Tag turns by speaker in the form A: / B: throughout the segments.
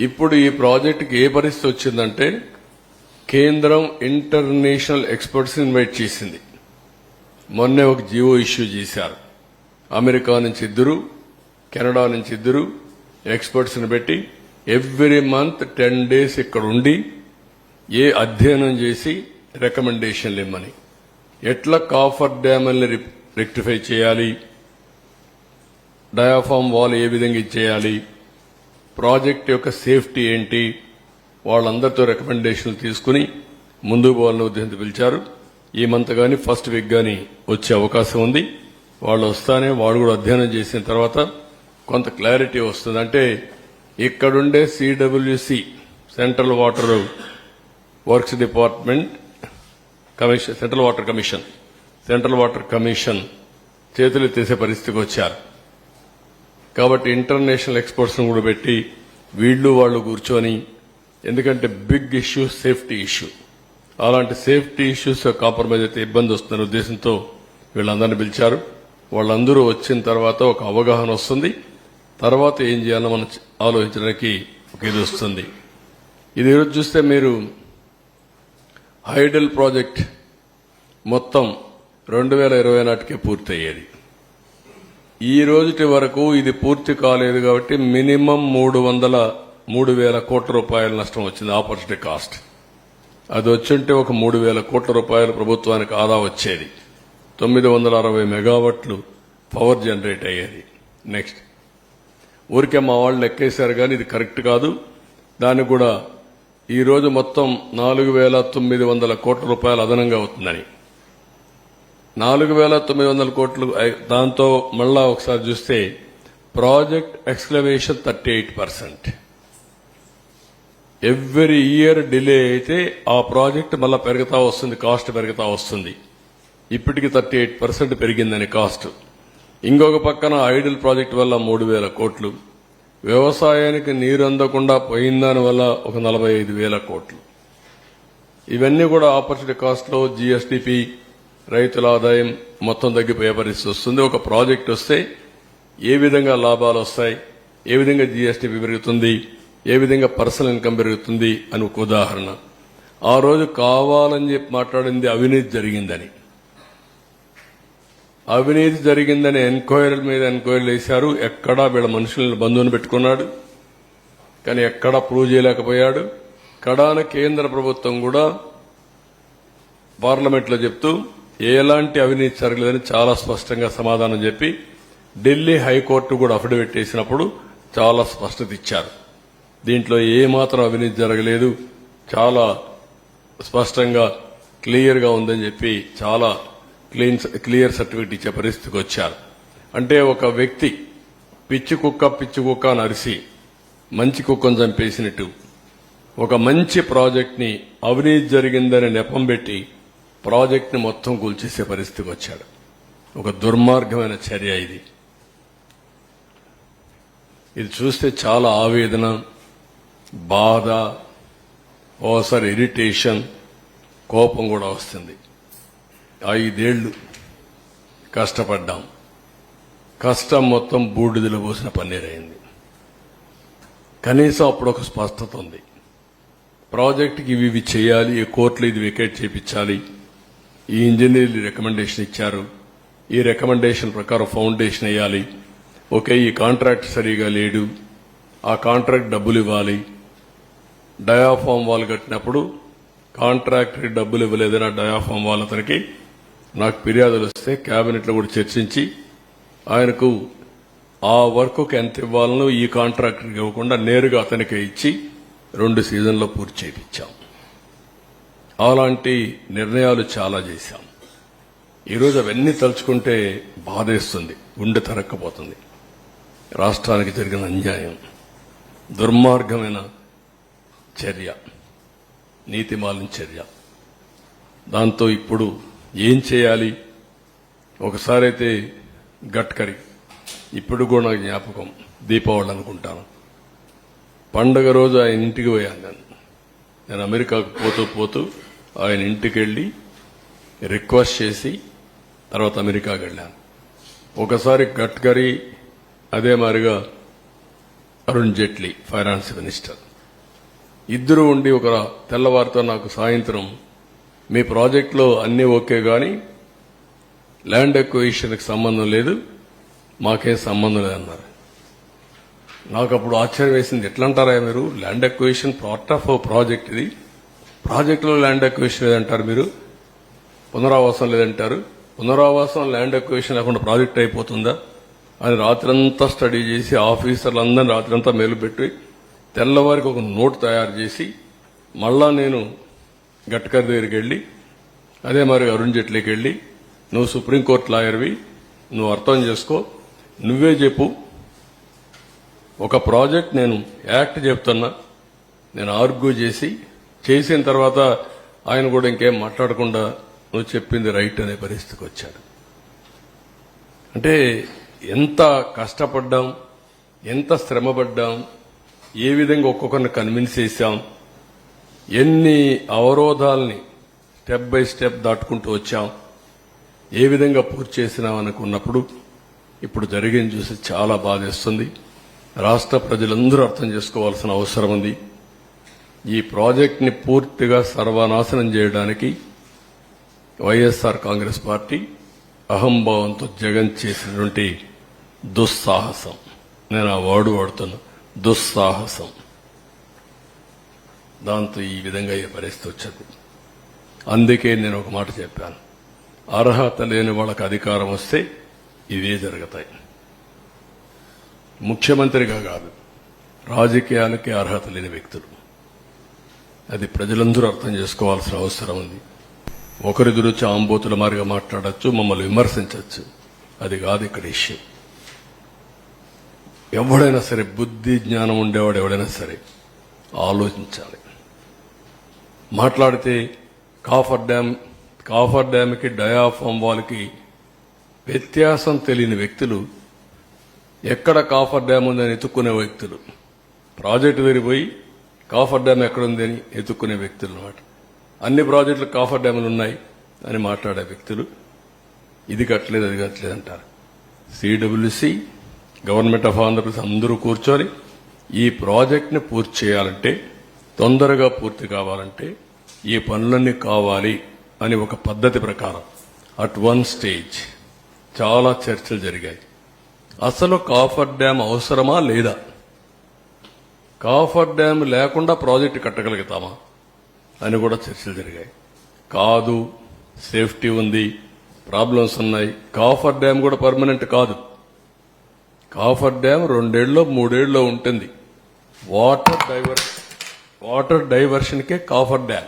A: ఇప్పుడు ఈ ప్రాజెక్టుకి ఏ పరిస్థితి వచ్చిందంటే కేంద్రం ఇంటర్నేషనల్ ఎక్స్పర్ట్స్ ఇన్వైట్ చేసింది. మొన్నే ఒక జియో ఇష్యూ చేశారు. అమెరికా నుంచి ఇద్దరు కెనడా నుంచి ఇద్దరు ఎక్స్పర్ట్స్ని పెట్టి ఎవ్రీ మంత్ టెన్ డేస్ ఇక్కడ ఉండి ఏ అధ్యయనం చేసి రికమెండేషన్లు ఇమ్మని. ఎట్లా కాఫర్ డ్యామ్ని రెక్టిఫై చేయాలి? డయాఫామ్ వాల్ ఏ విధంగా ఇచ్చేయాలి ప్రాజెక్ట్ యొక్క సేఫ్టీ ఏంటి వాళ్ళందరితో రికమెండేషన్లు తీసుకుని ముందుకు పోవాలని ఉద్దేశంతో పిలిచారు. ఈ మంత్ కానీ ఫస్ట్ వీక్ కానీ వచ్చే అవకాశం ఉంది. వాళ్ళు వస్తానే వాళ్ళు కూడా అధ్యయనం చేసిన తర్వాత కొంత క్లారిటీ వస్తుంది. అంటే ఇక్కడుండే CWC central water works department commission central water commission central water commission చేతులు తీసే పరిస్థితికి వచ్చారు. కాబట్టి ఇంటర్నేషనల్ ఎక్స్పర్ట్స్ను కూడా పెట్టి వీళ్ళు వాళ్ళు కూర్చొని ఎందుకంటే బిగ్ ఇష్యూ సేఫ్టీ ఇష్యూ అలాంటి సేఫ్టీ ఇష్యూస్ కాంప్రమైజ్ అయితే ఇబ్బంది వస్తుందనే ఉద్దేశంతో వీళ్ళందరినీ పిలిచారు. వాళ్ళందరూ వచ్చిన తర్వాత ఒక అవగాహన వస్తుంది. తర్వాత ఏం చేయాలో మనం ఆలోచించడానికి ఒక ఇది వస్తుంది. ఇది ఈరోజు చూస్తే మీరు హైడల్ ప్రాజెక్ట్ మొత్తం రెండు వేల ఇరవై నాటికే పూర్తయ్యేది. ఈ రోజుటి వరకు ఇది పూర్తి కాలేదు కాబట్టి మినిమం మూడు వందల మూడు వేల కోట్ల రూపాయల నష్టం వచ్చింది ఆపర్చునిటీ కాస్ట్. అది వచ్చుంటే ఒక మూడు వేల కోట్ల రూపాయలు ప్రభుత్వానికి ఆదా వచ్చేది. తొమ్మిది వందల అరవై మెగావాట్లు పవర్ జనరేట్ అయ్యేది. నెక్స్ట్. ఊరికే మా వాళ్ళు లెక్కేశారు కానీ ఇది కరెక్ట్ కాదు. దానికి కూడా ఈ రోజు మొత్తం నాలుగు వేల తొమ్మిది వందల కోట్ల రూపాయలు అదనంగా అవుతుందని. నాలుగు వేల తొమ్మిది వందల కోట్లు. దాంతో మళ్ళా ఒకసారి చూస్తే project excavation thirty eight percent. Every year delay అయితే ఆ ప్రాజెక్ట్ మళ్ళా పెరుగుతా వస్తుంది కాస్ట్ పెరుగుతా వస్తుంది. ఇప్పటికి థర్టీ ఎయిట్ పర్సెంట్ పెరిగిందని కాస్ట్. ఇంకొక పక్కన ఐడిల్ ప్రాజెక్ట్ వల్ల మూడు వేల కోట్లు. వ్యవసాయానికి నీరు అందకుండా పోయిందాని వల్ల ఒక నలభై ఐదు వేల కోట్లు. ఇవన్నీ కూడా ఆపర్చునిటీ కాస్ట్లో జీఎస్డిపి రైతుల ఆదాయం మొత్తం తగ్గిపోయే పరిస్థితి వస్తుంది. ఒక ప్రాజెక్ట్ వస్తే ఏ విధంగా లాభాలు వస్తాయి ఏ విధంగా జీఎస్టీ పెరుగుతుంది ఏ విధంగా పర్సనల్ ఇన్కమ్ పెరుగుతుంది అని ఒక ఉదాహరణ. ఆ రోజు కావాలని చెప్పి మాట్లాడింది అవినీతి జరిగిందని. అవినీతి జరిగిందని ఎంక్వైరీల మీద ఎంక్వైరీలు వేశారు. ఎక్కడా వీళ్ళ మనుషులను బంధువుని పెట్టుకున్నాడు. కానీ ఎక్కడా ప్రూవ్ చేయలేకపోయాడు. కడాన కేంద్ర ప్రభుత్వం కూడా పార్లమెంట్లో చెప్తూ ఎలాంటి అవినీతి జరగలేదని చాలా స్పష్టంగా సమాధానం చెప్పి ఢిల్లీ హైకోర్టు కూడా అఫిడవిట్ వేసినప్పుడు చాలా స్పష్టత ఇచ్చారు. దీంట్లో ఏ మాత్రం అవినీతి జరగలేదు. చాలా స్పష్టంగా క్లియర్గా ఉందని చెప్పి చాలా క్లీన్ క్లియర్ సర్టిఫికెట్ ఇచ్చే పరిస్థితికి వచ్చారు. అంటే ఒక వ్యక్తి పిచ్చి కుక్క పిచ్చి కుక్క అని అరిసి మంచి కుక్కను చంపేసినట్టు ఒక మంచి ప్రాజెక్ట్ని అవినీతి జరిగిందని నెపం పెట్టి ప్రాజెక్ట్ని మొత్తం కూల్చేసే పరిస్థితికి వచ్చాడు. ఒక దుర్మార్గమైన చర్య ఇది. ఇది చూస్తే చాలా ఆవేదన బాధ ఓసారి ఇరిటేషన్ కోపం కూడా వస్తుంది. ఐదేళ్ళు కష్టపడ్డాం. కష్టం మొత్తం బూడిదలో పోసిన పన్నీరైంది. కనీసం అప్పుడు ఒక స్పష్టత ఉంది. ప్రాజెక్టుకి ఇవి ఇవి చేయాలి ఈ కోర్టులో ఇది వికెట్ చేపించాలి ఈ ఇంజనీర్లు రికమెండేషన్ ఇచ్చారు. ఈ రికమెండేషన్ ప్రకారం ఫౌండేషన్ వేయాలి. ఓకే ఈ కాంట్రాక్ట్ సరిగా లేడు. ఆ కాంట్రాక్ట్ డబ్బులు ఇవ్వాలి. డయాఫామ్ వాల్ కట్టినప్పుడు కాంట్రాక్టర్ డబ్బులు ఇవ్వలేదని ఆ డయాఫామ్ వాల్ అతనికి నాకు ఫిర్యాదులు వస్తే క్యాబినెట్లో కూడా చర్చించి ఆయనకు ఆ వర్క్కి ఎంత ఇవ్వాలనో ఈ కాంట్రాక్టర్కి ఇవ్వకుండా నేరుగా అతనికే ఇచ్చి రెండు సీజన్లో పూర్తి చేయించాం. అలాంటి నిర్ణయాలు చాలా చేశాం. ఈరోజు అవన్నీ తలుచుకుంటే బాధేస్తుంది గుండె తరక్కపోతుంది. రాష్ట్రానికి జరిగిన అన్యాయం దుర్మార్గమైన చర్య నీతిమాలిన చర్య. దాంతో ఇప్పుడు ఏం చేయాలి? ఒకసారి అయితే గట్కరి ఇప్పుడు కూడా నాకు జ్ఞాపకం దీపావళి అనుకుంటాను. పండగ రోజు ఆయన ఇంటికి పోయాను. నేను నేను అమెరికాకు పోతూ పోతూ ఆయన ఇంటికి వెళ్ళి రిక్వెస్ట్ చేసి తర్వాత అమెరికాకి వెళ్ళాను. ఒకసారి గట్కరీ అదే మాదిరిగా అరుణ్ జైట్లీ ఫైనాన్స్ మినిస్టర్. ఇద్దరు ఉండి ఒక తెల్లవారితో నాకు సాయంత్రం మీ ప్రాజెక్టులో అన్నీ ఓకే కానీ ల్యాండ్ ఎక్వేషన్కి సంబంధం లేదు మాకేం సంబంధం లేదన్నారు. నాకు అప్పుడు ఆశ్చర్యం వేసింది ఎట్లంటారా మీరు? Land acquisition part of project ఇది. ప్రాజెక్టులో ల్యాండ్ ఎక్విజిషన్ లేదంటారు మీరు? పునరావాసం లేదంటారు? పునరావాసం ల్యాండ్ ఎక్వేషన్ లేకుండా ప్రాజెక్ట్ అయిపోతుందా? అని రాత్రంతా స్టడీ చేసి ఆఫీసర్లందరినీ రాత్రంతా మేలు పెట్టి తెల్లవారికి ఒక నోట్ తయారు చేసి మళ్ళా నేను గట్కర్ దగ్గరికి వెళ్ళి అదే మరి అరుణ్ జైట్లీకి వెళ్ళి నువ్వు సుప్రీంకోర్టు లాయర్వి నువ్వు అర్థం చేసుకో. నువ్వే చెప్పు. ఒక ప్రాజెక్ట్ నేను యాక్ట్ చెప్తున్నా. నేను ఆర్గ్యూ చేసి చేసిన తర్వాత ఆయన కూడా ఇంకేం మాట్లాడకుండా నువ్వు చెప్పింది రైట్ అనే పరిస్థితికి వచ్చాడు. అంటే ఎంత కష్టపడ్డాం ఎంత శ్రమపడ్డాం ఏ విధంగా ఒక్కొక్కరిని కన్విన్స్ చేశాం ఎన్ని అవరోధాలని స్టెప్ బై స్టెప్ దాటుకుంటూ వచ్చాం ఏ విధంగా పూర్తి చేసినాం అనుకున్నప్పుడు ఇప్పుడు జరిగింది చూసి చాలా బాధేస్తుంది. రాష్ట్ర ప్రజలందరూ అర్థం చేసుకోవాల్సిన అవసరం ఉంది. ఈ ప్రాజెక్ట్ని పూర్తిగా సర్వనాశనం చేయడానికి వైఎస్ఆర్ కాంగ్రెస్ పార్టీ అహంభావంతో జగన్ చేసినటువంటి దుస్సాహసం. నేను ఆ వాడు వాడుతున్నా దుస్సాహసం. దాంతో ఈ విధంగా ఈ పరిస్థితి వచ్చింది. అందుకే నేను ఒక మాట చెప్పాను. అర్హత లేని వాళ్ళకి అధికారం వస్తే ఇవే జరుగుతాయి. ముఖ్యమంత్రిగా కాదు రాజకీయాలకే అర్హత లేని వ్యక్తులు. అది ప్రజలందరూ అర్థం చేసుకోవాల్సిన అవసరం ఉంది. ఒకరి గురించి ఆంబోతుల మారిగా మాట్లాడచ్చు మమ్మల్ని విమర్శించవచ్చు అది కాదు ఇక్కడ ఇష్యూ. ఎవడైనా సరే బుద్ధి జ్ఞానం ఉండేవాడు ఎవడైనా సరే ఆలోచించాలి. మాట్లాడితే కాఫర్ డ్యామ్ కాఫర్ డ్యామ్కి డయాఫామ్ వాళ్ళకి వ్యత్యాసం తెలియని వ్యక్తులు ఎక్కడ కాఫర్ డ్యామ్ ఉందని ఎత్తుక్కునే వ్యక్తులు. ప్రాజెక్టు వెళ్ళిపోయి కాఫర్ డ్యామ్ ఎక్కడుంది అని ఎత్తుక్కునే వ్యక్తులు అన్నమాట. అన్ని ప్రాజెక్టులు కాఫర్ డ్యాములు ఉన్నాయి అని మాట్లాడే వ్యక్తులు ఇది కట్టలేదు అది కట్టలేదు అంటారు. సిడబ్ల్యూసి గవర్నమెంట్ ఆఫ్ ఆంధ్రప్రదేశ్ అందరూ కూర్చొని ఈ ప్రాజెక్ట్ని పూర్తి చేయాలంటే తొందరగా పూర్తి కావాలంటే ఈ పనులన్నీ కావాలి అని ఒక పద్ధతి ప్రకారం అట్ వన్ స్టేజ్ చాలా చర్చలు జరిగాయి. అసలు కాఫర్ డ్యామ్ అవసరమా లేదా? కాఫర్ డ్యామ్ లేకుండా ప్రాజెక్టు కట్టగలుగుతామా అని కూడా చర్చలు జరిగాయి. కాదు సేఫ్టీ ఉంది ప్రాబ్లమ్స్ ఉన్నాయి. కాఫర్ డ్యామ్ కూడా పర్మనెంట్ కాదు. కాఫర్ డ్యామ్ రెండేళ్ళలో మూడేళ్ళలో ఉంటుంది. వాటర్ డైవర్ వాటర్ డైవర్షన్కే కాఫర్ డ్యామ్.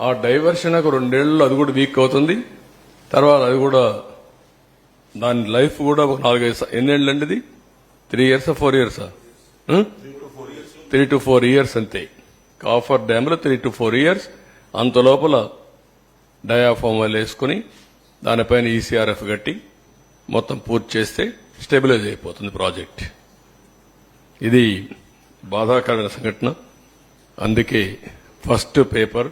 A: ఆ డైవర్షన్ ఒక రెండేళ్ళలో అది కూడా వీక్ అవుతుంది. తర్వాత అది కూడా దాని లైఫ్ కూడా ఒక నాలుగైదు స- ఎన్నేళ్ళు అండి ఇది త్రీ ఇయర్స్ ఫోర్ ఇయర్సా? త్రీ టు ఫోర్ ఇయర్స్ అంతే. కాఫర్ డ్యామ్లో త్రీ టు ఫోర్ ఇయర్స్ అంత లోపల డయాఫామ్ వాళ్ళు వేసుకుని దానిపైన ఈసీఆర్ఎఫ్ కట్టి మొత్తం పూర్తి చేస్తే స్టెబిలైజ్ అయిపోతుంది ప్రాజెక్ట్. ఇది బాధాకరమైన సంఘటన. అందుకే ఫస్ట్ పేపర్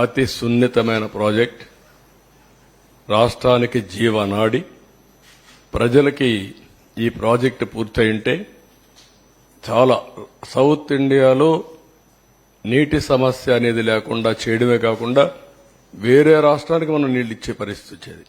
A: అతి సున్నితమైన ప్రాజెక్ట్. రాష్ట్రానికి జీవనాడి. ప్రజలకి ఈ ప్రాజెక్టు పూర్తయింటే చాలా సౌత్ ఇండియాలో నీటి సమస్య అనేది లేకుండా చేయడమే కాకుండా వేరే రాష్ట్రానికి మనం నీళ్ళు ఇచ్చే పరిస్థితి వచ్చేది.